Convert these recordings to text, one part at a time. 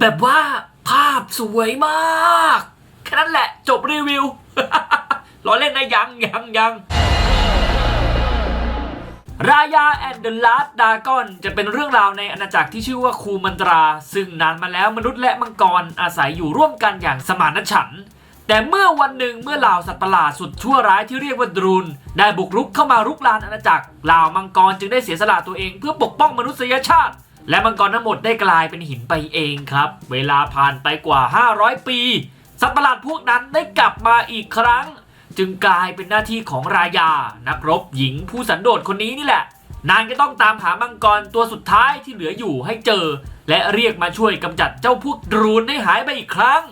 แบบว่าภาพสวยมากแค่นั้นแหละจบรีวิวรอเล่นนะยังยังยังรายาแอนเดอะลาสดากอนจะเป็นเรื่องราวในอาณาจักรที่ชื่อว่าคูมันตรา ซึ่งนานมาแล้วมนุษย์และมังกรอาศัยอยู่ร่วมกันอย่างสมานฉันท์แต่เมื่อวันหนึ่งเมื่อเหล่าสัตว์ประหลาดสุดชั่วร้ายที่เรียกว่าดรูน ได้บุกรุกเข้ามารุกรานอาณาจักรเหล่ามังกรจึงได้เสียสละตัวเองเพื่อปกป้องมนุษยชาติ และมังกรทั้งหมดได้กลายเป็นหินไปเองครับ เวลาผ่านไปกว่า 500 ปี สัตว์ประหลาดพวกนั้นได้กลับมาอีกครั้ง จึงกลายเป็นหน้าที่ของรายา นักรบหญิงผู้สันโดษคนนี้นี่แหละ นางจะต้องตามหามังกรตัวสุดท้ายที่เหลืออยู่ให้เจอ และเรียกมาช่วยกำจัดเจ้าพวกดรูนให้หายไปอีกครั้ง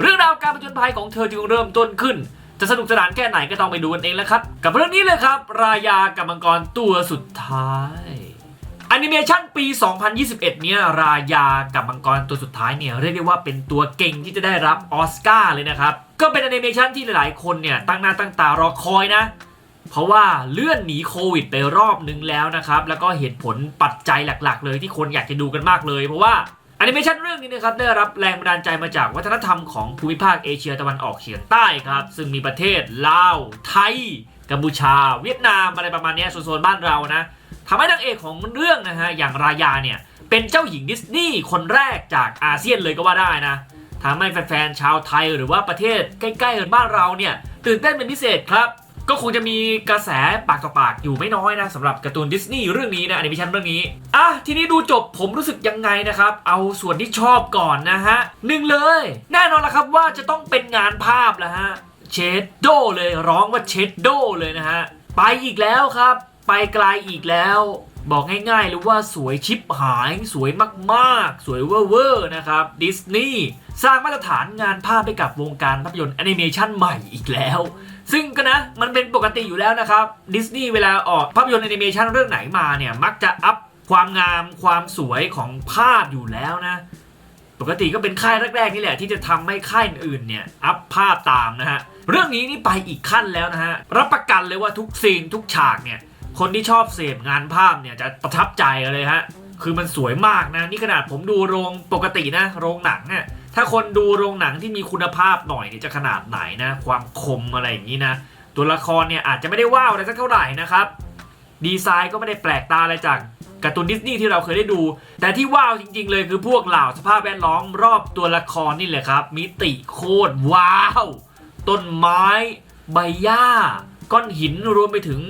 เรื่องราวการผจญภัยของเธอจึงเริ่มต้นขึ้นจะสนุกสนานแค่ไหนก็ต้องไปดูกันเองแล้วครับ กับเรื่องนี้เลยครับ รายากับมังกรตัวสุดท้าย นิเมชันปี 2021 เนี่ยรายากับมังกรตัวสุดท้ายเนี่ยเรียกได้ว่าเป็นตัวเก่งที่จะได้รับออสการ์เลยนะครับ ก็เป็นแอนิเมชันที่หลายๆ คนเนี่ยตั้งหน้าตั้งตารอคอยนะ เพราะว่าเลื่อนหนีโควิดไปรอบนึงแล้วนะครับ แล้วก็เหตุผลปัจจัยหลักๆ เลยที่คนอยากจะดูกันมากเลย เพราะว่าแอนิเมชันเรื่องนี้นะครับได้รับแรงบันดาลใจมาจากวัฒนธรรมของภูมิภาคเอเชียตะวันออกเฉียงใต้ครับ ซึ่งมีประเทศลาว ไทย กัมพูชา เวียดนามอะไรประมาณนี้โซนๆบ้านเรานะ ทำให้นางเอกของเรื่องนะฮะอย่างรายาเนี่ยเป็นเจ้าหญิงดิสนีย์คนแรกจากอาเซียนเลยก็ว่าได้นะทำให้แฟนๆชาวไทยหรือว่าประเทศใกล้ๆบ้านเราเนี่ยตื่นเต้นเป็นพิเศษครับ ก็คงจะมีกระแสปากต่อปากอยู่ไม่น้อยนะสำหรับการ์ตูนดิสนีย์เรื่องนี้นะอนิเมชันเรื่องนี้อะทีนี้ดูจบผมรู้สึกยังไงนะครับ เอาส่วนที่ชอบก่อนนะฮะหนึ่งเลย แน่นอนละครับว่าจะต้องเป็นงานภาพแล้วฮะเชดโดเลยร้องว่าเชดโดเลยนะฮะไปอีกแล้วครับ ไปไกลอีกแล้ว บอกง่ายๆเลยว่าสวยชิปหายสวยมากๆ สวยเวอร์ๆนะครับดิสนีย์สร้างมาตรฐานงานภาพให้กับวงการภาพยนตร์แอนิเมชันใหม่อีกแล้ว ซึ่งก็นะมันเป็นปกติอยู่แล้วนะครับดิสนีย์เวลาออกภาพยนตร์แอนิเมชันเรื่องไหนมาเนี่ยมักจะอัพความงามความสวยของภาพอยู่แล้วนะ ปกติก็เป็นค่ายแรกๆนี่แหละที่จะทำให้ค่ายอื่นเนี่ยอัพภาพตามนะฮะเรื่องนี้นี่ไปอีกขั้นแล้วนะฮะรับประกันเลยว่าทุกซีนทุกฉากเนี่ย คนที่ชอบเสพงานภาพเนี่ยจะประทับใจเลยฮะ คือมันสวยมากนะ นี่ขนาดผมดูโรงปกตินะ โรงหนังเนี่ยถ้าคนดูโรงหนังที่มีคุณภาพหน่อยเนี่ยจะขนาดไหนนะ ความคมอะไรอย่างนี้นะ ตัวละครเนี่ยอาจจะไม่ได้ว้าวอะไรสักเท่าไหร่นะครับ ดีไซน์ก็ไม่ได้แปลกตาอะไรจากการ์ตูนดิสนีย์ที่เราเคยได้ดู แต่ที่ว้าวจริง ๆ เลยคือพวกเหล่าสภาพแวดล้อมรอบตัวละครนี่แหละครับ มิติโคตรว้าว ต้นไม้ ใบหญ้า ก้อนหินรวมไปถึง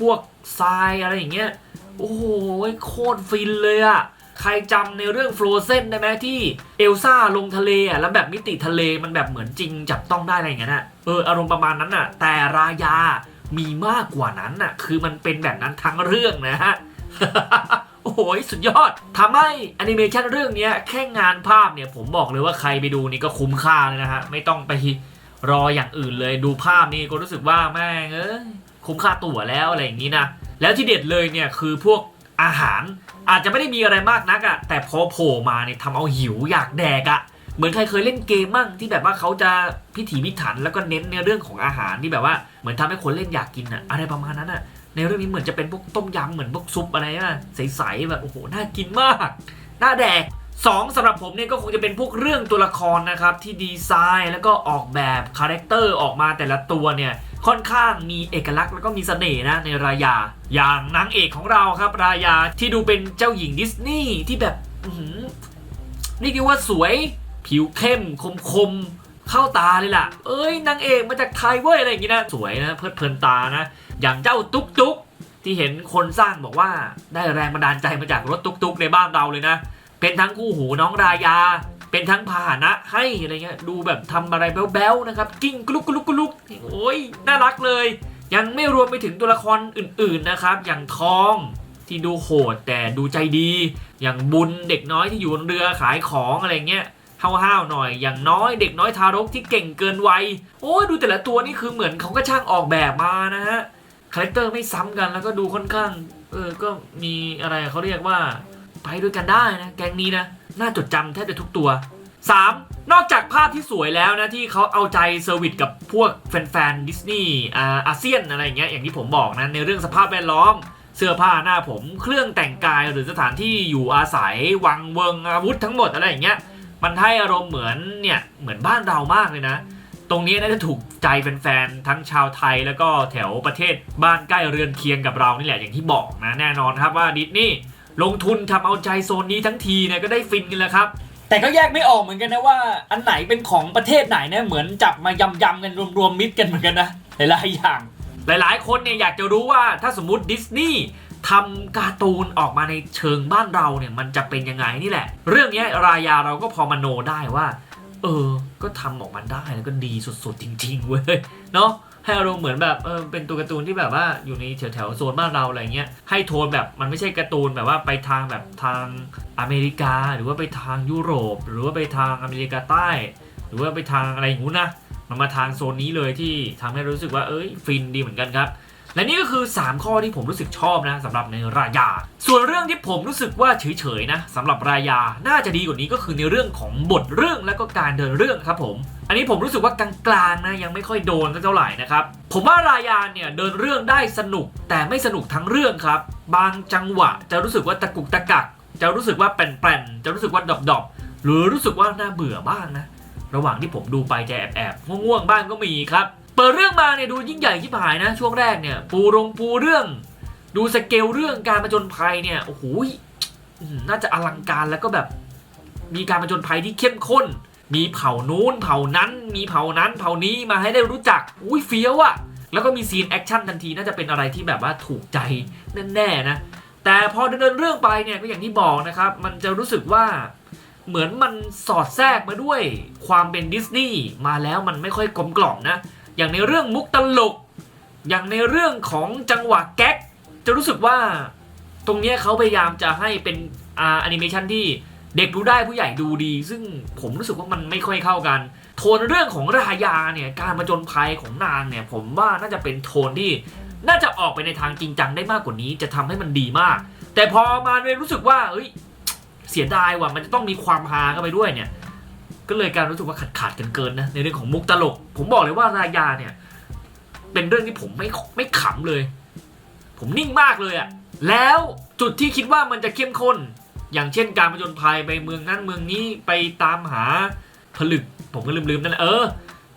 พวกทรายอะไรอย่างเงี้ย โอ้โหโคตรฟินเลยอะใครจำในเรื่อง Frozen ได้ไหมที่เอลซ่าลงทะเลอะแล้วแบบมิติทะเลมันแบบเหมือนจริงจับต้องได้อะไรอย่างเงี้ยนะเอออารมณ์ประมาณนั้นอะแต่รายามีมากกว่านั้นอะคือมันเป็นแบบนั้นทั้งเรื่องนะฮะโอ้โหสุดยอดทำให้แอนิเมชันเรื่องเนี้ยแค่งานภาพเนี่ยผมบอกเลยว่าใครไปดูนี่ก็คุ้มค่าเลยนะฮะ ไม่ต้องไปรออย่างอื่นเลยดูภาพนี่ก็รู้สึกว่าแม่งเอ้ย คุ้มค่าตั๋วแล้วอะไรอย่างนี้นะแล้วที่เด็ดเลยเนี่ยคือพวกอาหารอาจจะไม่ได้มีอะไรมากนักอะแต่พอโผล่มาเนี่ยทำเอาหิวอยากแดกอะเหมือนใครเคยเล่นเกมมั่งที่แบบว่าเขาจะพิถีพิถันแล้วก็เน้นในเรื่องของอาหารที่แบบว่าเหมือนทำให้คนเล่นอยากกินอะอะไรประมาณนั้นอะในเรื่องนี้เหมือนจะเป็นพวกต้มยำเหมือนพวกซุปอะไรนะใสๆแบบโอ้โหน่ากินมากน่าแดกสองสำหรับผมเนี่ยก็คงจะเป็นพวกเรื่องตัวละครนะครับที่ดีไซน์แล้วก็ออกแบบคาแรคเตอร์ออกมาแต่ละตัวเนี่ย ค่อนข้างมีเอกลักษณ์แล้วก็มีเสน่ห์นะในรายา อย่างนางเอกของเราครับรายาที่ดูเป็นเจ้าหญิงดิสนีย์ที่แบบอื้อหือเรียกได้ว่าสวย ผิวเข้มคมคมเข้าตาเลยล่ะ เอ้ยนางเอกมาจากไทยเว้ยอะไรอย่างงี้นะ สวยนะเพลิดเพลินตานะ อย่างเจ้าตุ๊กตุ๊กที่เห็นคนสร้างบอกว่าได้แรงบันดาลใจมาจากรถตุ๊กตุ๊กในบ้านเราเลยนะ เป็นทั้งคู่หูน้องรายา เป็นทั้งพาหนะให้อะไรเงี้ยดูแบบทำอะไรแบ๊วๆนะครับ กิ้งกลุกกลุกกลุกโอ้ยน่ารักเลย ยังไม่รวมไปถึงตัวละครอื่นๆนะครับ อย่างทองที่ดูโหดแต่ดูใจดี อย่างบุญเด็กน้อยที่อยู่บนเรือขายของอะไรเงี้ยห้าวๆหน่อย อย่างน้อยเด็กน้อยทารกที่เก่งเกินวัยโอ้ดูแต่ละตัวนี่คือเหมือนเขาก็ช่างออกแบบมานะฮะคาแรคเตอร์ไม่ซ้ำกันแล้วก็ดูค่อนข้างเออก็มีอะไรเขาเรียกว่า ไปด้วยกันได้นะ แกงนี้นะ น่าจดจำแทบจะทุกตัว 3. นอกจากภาพที่สวยแล้วนะ ที่เขาเอาใจเซอร์วิสกับพวกแฟนๆดิสนีย์อาเซียนอะไรอย่างเงี้ยอย่างที่ผมบอกนะ ในเรื่องสภาพแวดล้อม เสื้อผ้าหน้าผม เครื่องแต่งกายหรือสถานที่อยู่อาศัย วังเวงอาวุธทั้งหมดอะไรอย่างเงี้ยมันให้อารมณ์เหมือนเนี่ยเหมือนบ้านเรามากเลยนะ ตรงนี้น่าจะถูกใจแฟนๆทั้งชาวไทยแล้วก็แถวประเทศบ้านใกล้เรือนเคียงกับเรานี่แหละอย่างที่บอกนะแน่นอนครับว่าดิสนีย์ ลงทุนทำเอาใจโซนนี้ทั้งทีเนี่ยก็ได้ฟินกันแล้วครับแต่ก็แยกไม่ออกเหมือนกันนะว่าอันไหนเป็นของประเทศไหนนะเหมือนจับมายำๆกันรวมๆมิตรกันเหมือนกันนะหลายๆอย่าง หลายๆ คนเนี่ยอยากจะรู้ว่าถ้าสมมติดิสนีย์ทำการ์ตูนออกมาในเชิงบ้านเราเนี่ยมันจะเป็นยังไงนี่แหละ เรื่องเนี้ยรายาเราก็พอมโนได้ว่า เออ ก็ทำออกมาได้แล้วก็ดีสุดๆจริงๆเว้ยเนาะ ให้อารมณ์เหมือนแบบเออเป็นตัวการ์ตูนที่แบบว่าอยู่ในแถวแถวโซนบ้านเราอะไรเงี้ยให้โทนแบบมันไม่ใช่การ์ตูนแบบว่าไปทางแบบทางอเมริกา หรือว่าไปทางยุโรป หรือว่าไปทางอเมริกาใต้ หรือว่าไปทางอะไรอย่างงู้นนะมันมาทางโซนนี้เลยที่ทำให้รู้สึกว่าเอ้ยฟินดีเหมือนกันครับ และนี่ก็คือ 3 ข้อที่ผมรู้สึกชอบนะสำหรับในรายา ส่วนเรื่องที่ผมรู้สึกว่าเฉยๆนะสำหรับรายาน่าจะดีกว่านี้ก็คือในเรื่องของบทเรื่องและก็การเดินเรื่องครับผมอันนี้ผมรู้สึกว่ากลางๆนะยังไม่ค่อยโดนเท่าไหร่นะครับผมว่ารายาเนี่ยเดินเรื่องได้สนุกแต่ไม่สนุกทั้งเรื่องครับ บางจังหวะจะรู้สึกว่าตะกุกตะกัก จะรู้สึกว่าแปลนๆจะรู้สึกว่าดอบๆหรือรู้สึกว่าน่าเบื่อบ้างนะ ระหว่างที่ผมดูไปจะแอบแอบๆง่วงๆบ้างก็มีครับ เปิดเรื่องมาเนี่ยดูยิ่งใหญ่ที่ผายนะ ช่วงแรกเนี่ย ปูรงปูเรื่อง ดูสเกลเรื่องการผจญภัยเนี่ยโอ้โหย่น่าจะอลังการแล้วก็แบบ มีการผจญภัยที่เข้มข้น มีเผ่านู้นเผ่านั้น มีเผ่านั้นเผ่านี้มาให้ได้รู้จักอุ้ยเฟี้ยวอะแล้วก็มีซีนแอคชั่นทันทีน่าจะเป็นอะไรที่แบบว่าถูกใจแน่ๆนะแต่พอดำเนินเรื่องไปเนี่ยก็อย่างที่บอกนะครับ มันจะรู้สึกว่าเหมือนมันสอดแทรกมาด้วยความเป็นดิสนีย์มาแล้วมันไม่ค่อยกลมกล่อมนะ อย่างในเรื่องมุกตลก อย่างในเรื่องของจังหวะแก๊ก จะรู้สึกว่าตรงนี้เขาพยายามจะให้เป็นอ่าแอนิเมชันที่เด็กดูได้ผู้ใหญ่ดูดี ซึ่งผมรู้สึกว่ามันไม่ค่อยเข้ากัน โทนเรื่องของรายาเนี่ยการมาจนภัยของนางเนี่ย ผมว่าน่าจะเป็นโทนที่น่าจะออกไปในทางจริงจังได้มากกว่านี้ จะทำให้มันดีมาก แต่พอมาเลยรู้สึกว่าเอ้ยเสียดายว่ะมันจะต้องมีความฮาเข้าไปด้วยเนี่ย ก็เลยการรู้สึกว่าขาดขาดกันเกินนะในเรื่องของมุกตลก ผมบอกเลยว่ารายาเนี่ย เป็นเรื่องที่ผมไม่ไม่ขำเลย ผมนิ่งมากเลยอะแล้วจุดที่คิดว่ามันจะเข้มข้น อย่างเช่นการผจญภัยไปเมืองนั้นเมืองนี้ไปตามหาผลึก ผมก็ลืมๆนั่นเออ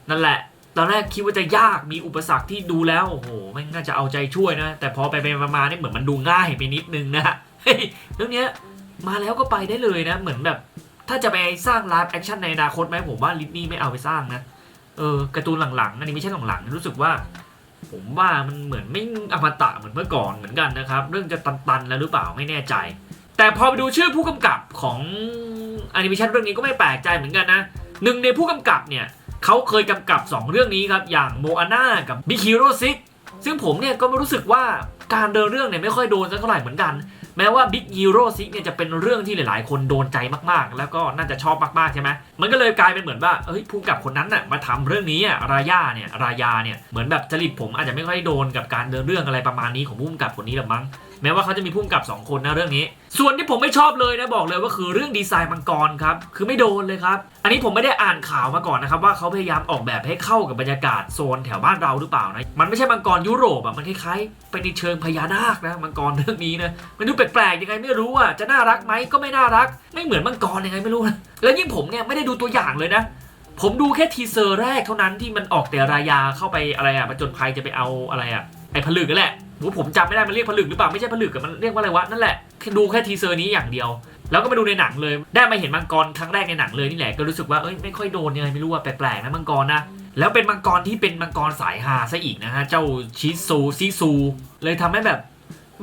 นั่นแหละ ตอนแรกคิดว่าจะยากมีอุปสรรคที่ดูแล้วโอ้โหไม่น่าจะเอาใจช่วยนะ แต่พอไปไปมาๆนี่เหมือนมันดูง่ายไปนิดนึงนะเฮ้ยเรื่องเนี้ยมาแล้วก็ไปได้เลยนะ เหมือนแบบ ถ้าจะไปสร้างไลฟ์แอคชั่นในอนาคตไหมผมว่าลิทนี่ไม่เอาไปสร้างนะ เออการ์ตูนหลังๆอันนี้ไม่ใช่หลังๆรู้สึกว่า ผมว่ามันเหมือนไม่อมตะเหมือนเมื่อก่อนเหมือนกันนะครับ เรื่องจะตันๆแล้วหรือเปล่าไม่แน่ใจ แต่พอไปดูชื่อผู้กำกับของแอนิเมชันเรื่องนี้ก็ไม่แปลกใจเหมือนกันนะหนึ่งในผู้กำกับเนี่ยเขาเคยกำกับ 2 เรื่องนี้ครับ อย่างโมอาน่ากับบิคิโรซิกซึ่งผมเนี่ยก็ไม่รู้สึกว่าการเดินเรื่องเนี่ยไม่ค่อยโดนสักเท่าไหร่เหมือนกัน แม้ว่า Big Hero 6เนี่ยจะเป็นเรื่องที่หลายๆ คนโดนใจมากๆ แล้วก็น่าจะชอบมากๆใช่ไหมมันก็เลยกลายเป็นเหมือนว่าเฮ้ยผู้กำกับคนนั้นน่ะมาทำเรื่องนี้อะรายาเนี่ยรายาเนี่ยเหมือนแบบจริตผมอาจจะไม่ค่อยโดนกับการเดินเรื่องอะไรประมาณนี้ของผู้กำกับคนนี้หรอกมั้งแม้ว่าเขาจะมีผู้กำกับ 2 คนนะเรื่องนี้ ส่วนที่ผมไม่ชอบเลยนะบอกเลยว่าคือเรื่องดีไซน์มังกรครับคือไม่โดนเลยครับ อันนี้ผมไม่ได้อ่านข่าวมาก่อนนะครับว่าเขาพยายามออกแบบให้เข้ากับบรรยากาศโซนแถวบ้านเราหรือเปล่านะมันไม่ใช่มังกรยุโรปอะมันคล้ายๆไปในเชิงพญานาคนะมังกรเรื่องนี้นะมันดูแปลกๆยังไงไม่รู้อะจะน่ารักไหมก็ไม่น่ารัก ไม่เหมือนมังกรยังไงไม่รู้นะแล้วยิ่งผมเนี่ยไม่ได้ดูตัวอย่างเลยนะผมดูแค่ทีเซอร์แรกเท่านั้นที่มันออกแต่รายาเข้าไปอะไรอะประจนภัยจะไปเอาอะไรอะไอ้ผลึกนั่นแหละผมจำไม่ได้มันเรียกผลึกหรือเปล่าไม่ใช่ผลึกกับมันเรียกว่าอะไรวะนั่นแหละ ดูแค่ทีเซอร์นี้อย่างเดียว แล้วก็มาดูในหนังเลย ได้มาเห็นมังกรครั้งแรกในหนังเลยนี่แหละก็รู้สึกว่าเอ้ยไม่ค่อยโดนยังไงไม่รู้ว่าแปลกๆนะมังกรนะแล้วเป็นมังกรที่เป็นมังกรสายฮาซะอีกนะฮะเจ้าชิซูซิซู เลยทำให้แบบ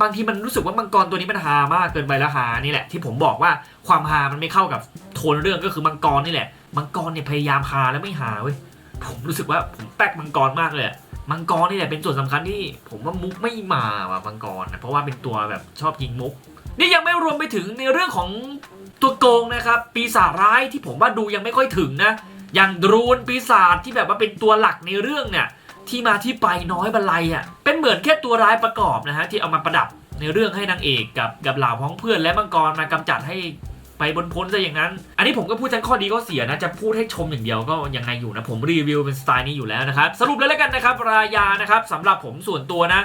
บางทีมันรู้สึกว่ามังกรตัวนี้มันฮามากเกินไปแล้วฮานี่แหละที่ผมบอกว่าความฮามันไม่เข้ากับโทนเรื่องก็คือมังกรนี่แหละมังกรเนี่ยพยายามฮาแล้วไม่ฮาเว้ยผมรู้สึกว่าผมแป๊กมังกรมากเลยมังกรนี่แหละเป็นส่วนสำคัญที่ผมว่ามุกไม่มาว่ะมังกรนะเพราะว่าเป็นตัวแบบชอบยิงมุก นี่ยังไม่รวมไปถึงในเรื่องของตัวโกงนะครับ ปีศาจร้ายที่ผมว่าดูยังไม่ค่อยถึงนะ อย่างดรูนปีศาจที่แบบว่าเป็นตัวหลักในเรื่องเนี่ย ที่มาที่ไปน้อยบรรลัยอะ เป็นเหมือนแค่ตัวร้ายประกอบนะฮะที่เอามาประดับในเรื่องให้นางเอกกับกับเหล่าพ้องเพื่อนและมังกรมากำจัดให้ไปบนพ้นซะอย่างนั้น อันนี้ผมก็พูดทั้งข้อดีข้อเสียนะ จะพูดให้ชมอย่างเดียวก็ยังไงอยู่นะ ผมรีวิวเป็นสไตล์นี้อยู่แล้วนะครับ สรุปเลยแล้วกันนะครับรายานะครับสำหรับผมส่วนตัวนะ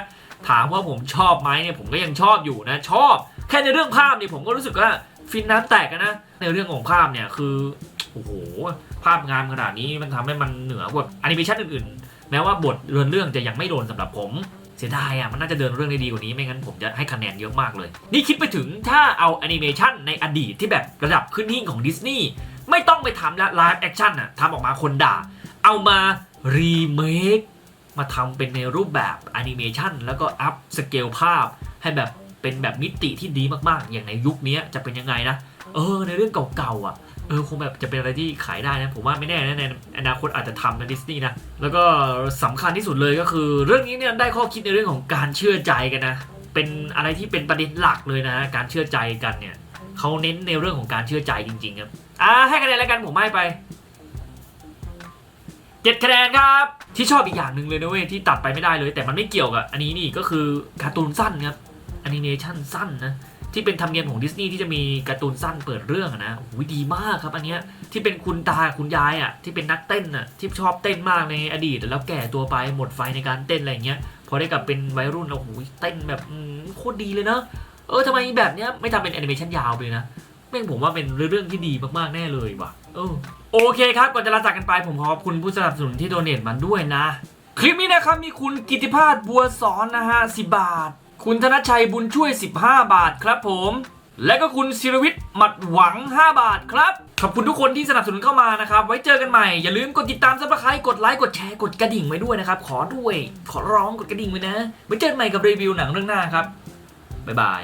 ถามว่าผมชอบไหมเนี่ยผมก็ยังชอบอยู่นะชอบ ค่ในเรื่องภาพนี่ผมก็รู้สึกว่าฟินน้ำแตกนะ ในเรื่องของภาพเนี่ยคือโอ้โหภาพงามขนาดนี้มันทำให้มันเหนือกว่าแอนิเมชันอื่นๆ แม้ว่าบทเรือนเรื่องจะยังไม่โดนสำหรับผมเสียดายอะมันน่าจะเดินเรื่องได้ดีกว่านี้ไม่งั้นผมจะให้คะแนนเยอะมากเลย นี่คิดไปถึงถ้าเอาแอนิเมชันในอดีตที่แบบระดับขึ้นหิ่งของดิสนีย์ไม่ต้องไปทำแล้วไลฟ์แอคชั่นอะทำออกมาคนด่า เอามารีเมคมาทำเป็นในรูปแบบแอนิเมชันแล้วก็อัพสเกลภาพให้แบบ เป็นแบบมิติที่ดีมากๆ อย่างในยุคนี้จะเป็นยังไงนะ เออ ในเรื่องเก่าๆอะ เออ คงแบบจะเป็นอะไรที่ขายได้นะ ผมว่าไม่แน่นะในอนาคตอาจจะทำนะดิสนีย์นะ แล้วก็สำคัญที่สุดเลยก็คือ เรื่องนี้เนี่ยได้ข้อคิดในเรื่องของการเชื่อใจกันนะ เป็นอะไรที่เป็นประเด็นหลักเลยนะ การเชื่อใจกันเนี่ยเขาเน้นในเรื่องของการเชื่อใจจริงๆครับ อ่าให้คะแนนแล้วกันผมให้ไปเจ็ดคะแนนครับ ที่ชอบอีกอย่างหนึ่งเลยนะเว้ยที่ตัดไปไม่ได้เลย แต่มันไม่เกี่ยวกับอันนี้นี่ก็คือการ์ตูนสั้นครับ แอนิเมชันสั้นนะที่เป็นธรรมเนียมของดิสนีย์ที่จะมีการ์ตูนสั้นเปิดเรื่องนะโอ้ยดีมากครับอันเนี้ยที่เป็นคุณตาคุณยายอะที่เป็นนักเต้นอะที่ชอบเต้นมากในอดีต แล้วแก่ตัวไปหมดไฟในการเต้นอะไรเงี้ยพอได้กลับเป็นวัยรุ่นโอ้โหเต้นแบบโคตรดีเลยเนอะเออทำไมแบบเนี้ยไม่ทำเป็นแอนิเมชันยาวไปเลยนะแม่งผมว่าเป็นเรื่องที่ดีมากๆแน่เลยว่ะเออโอเคครับก่อนจะลาจากกันไปผมขอบคุณผู้สนับสนุนที่โดเนทมันด้วยนะ คลิปนี้นะครับมีคุณกิติพาสบัวสอนนะฮะสิบาท คุณธนชัยบุญช่วย 15 บาทครับผม และก็คุณศิรวิทย์หมัดหวัง 5 บาทครับ ขอบคุณทุกคนที่สนับสนุนเข้ามานะครับ ไว้เจอกันใหม่ อย่าลืมกดติดตามซับสไครต์กดไลค์ กดแชร์ กดกระดิ่งไว้ด้วยนะครับ ขอด้วย ขอร้องกดกระดิ่งไว้นะ ไว้เจอกันใหม่กับรีวิวหนังเรื่องหน้าครับ บ๊ายบาย